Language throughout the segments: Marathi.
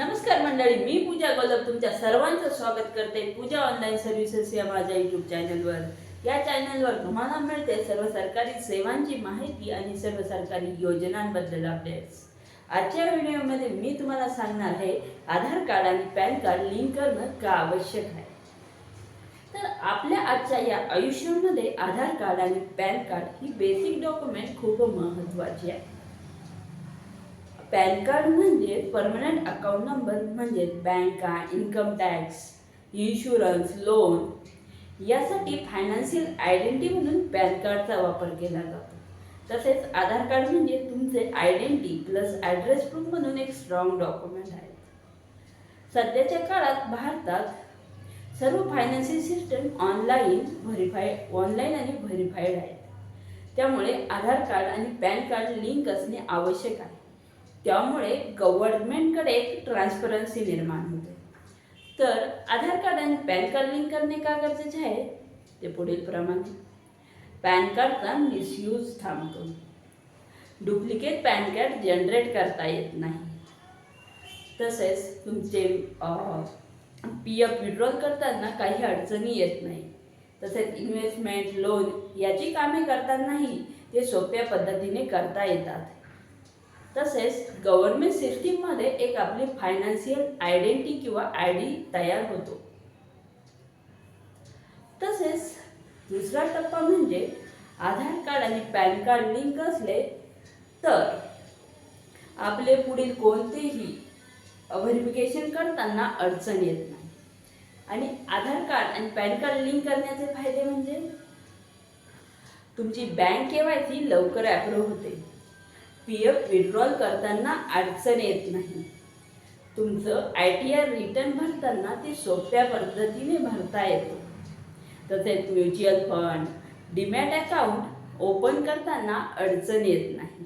नमस्कार मंडळी मी पूजा गोलप तुमच्या सर्वांचं स्वागत करते पूजा ऑनलाईन सर्व्हिसेस या माझ्या यूट्यूब चॅनलवर या चॅनलवर तुम्हाला मिळते सर्व सरकारी सेवांची माहिती आणि सर्व सरकारी योजनांबद्दल अपडेट्स आजच्या व्हिडिओमध्ये मी तुम्हाला सांगणार आहे आधार कार्ड आणि पॅन कार्ड लिंक करणं का आवश्यक आहे? तर आपल्या आजच्या या आयुष्यामध्ये आधार कार्ड आणि पॅन कार्ड ही बेसिक डॉक्युमेंट खूप महत्त्वाची आहे. पॅन कार्ड म्हणजे परमनंट अकाउंट नंबर म्हणजे बँका इन्कम टॅक्स इन्शुरन्स लोन. यासाठी फायनान्शियल आयडेंटिटी म्हणून पॅन कार्डचा वापर केला जातो. तसेच आधार कार्ड म्हणजे तुमचे आयडेंटिटी प्लस ॲड्रेस प्रूफ म्हणून एक स्ट्रॉंग डॉक्युमेंट आहे. सध्याच्या काळात भारतात सर्व financial system online verify online आणि व्हेरीफाईड आहेत. त्यामुळे आधार कार्ड आणि पॅन कार्ड लिंक असणे आवश्यक आहे. त्यामुळे गव्हर्नमेंटकडे एक ट्रान्सपरन्सी निर्माण होते. तर आधार कार्ड आणि पॅन कार्ड लिंक करणे का गरजेचे आहे? ते पुढील प्रमाणे. पॅन कार्डचा मिसयूज थांबतो. डुप्लिकेट पॅन कार्ड जनरेट करता येत नाही. तसेच तुमचे पी एफ विड्रॉल करताना काही अडचणी येत नाही. तसेच इन्व्हेस्टमेंट लोन याची कामे करतानाही ते सोप्या पद्धतीने करता येतात. तसेच गव्हर्नमेंट सिस्टीममध्ये एक आपली फायनान्शियल आयडेंटिटी किंवा आय डी तयार होतो. तसेच दुसरा टप्पा म्हणजे आधार कार्ड आणि पॅन कार्ड लिंक असले तर आपले पुढील कोणतेही व्हेरिफिकेशन करताना अडचण येत नाही. आणि आधार कार्ड आणि पॅन कार्ड लिंक करण्याचे फायदे म्हणजे तुमची बँक के वाय सी लवकर ॲप्रूव्ह होते. पी एफ विड्रॉल करताना अडचण येत नाही. तुमचं आय टी आर रिटर्न भरताना ते सोप्या पद्धतीने भरता येतं. तसेच mutual fund demat account open करताना अडचण येत नाही.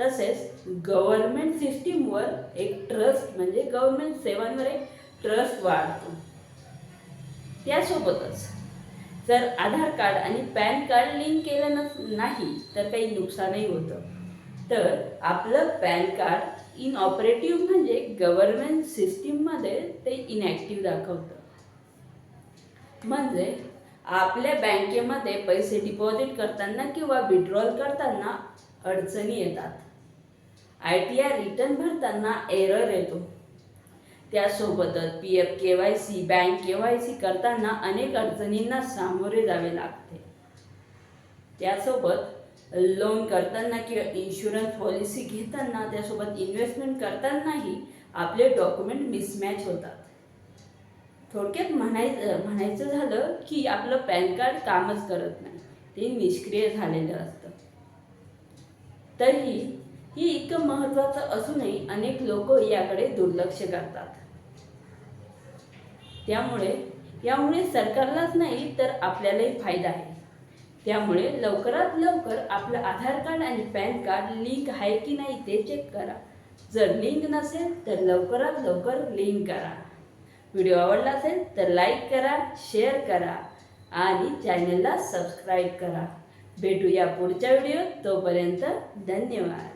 तसेच गव्हर्नमेंट सिस्टीमवर एक ट्रस्ट म्हणजे गव्हर्नमेंट सेवांवर एक ट्रस्ट वाढतो. त्यासोबतच जर आधार कार्ड आणि पॅन कार्ड लिंक केलं नस नाही तर काही नुकसानही होतं. तर आपलं पॅन कार्ड इन ऑपरेटिव्ह म्हणजे गव्हर्नमेंट सिस्टीममध्ये ते इनॅक्टिव्ह दाखवतं. म्हणजे आपल्या बँकेमध्ये पैसे डिपॉझिट करताना किंवा विड्रॉल करताना अडचणी येतात. आय टी आर रिटर्न भरताना एरर येतो. त्यासोबतच P F K Y C bank K Y C करताना अनेक अडचणींना सामोरे जावे लागते. त्यासोबत लोन करताना किंवा इन्शुरन्स पॉलिसी घेताना त्यासोबत इन्व्हेस्टमेंट करतानाही आपले डॉक्युमेंट मिसमॅच होतात. थोडक्यात म्हणायचं म्हणायचं झालं की आपलं पॅन कार्ड कामच करत नाही. ते निष्क्रिय झालेलं असतं. तरीही ही इतकं महत्त्वाचं असूनही अनेक लोक याकडे दुर्लक्ष करतात. त्यामुळे यामुळे सरकारलाच नाही तर आपल्यालाही फायदा आहे. त्यामुळे लवकरात लवकर आपलं आधार कार्ड आणि पॅन कार्ड लिंक आहे की नाही ते चेक करा. जर लिंक नसेल तर लवकरात लवकर लिंक करा. व्हिडिओ आवडला असेल तर लाईक करा शेअर करा आणि चॅनलला सबस्क्राईब करा. भेटूया पुढच्या व्हिडिओत तोपर्यंत धन्यवाद.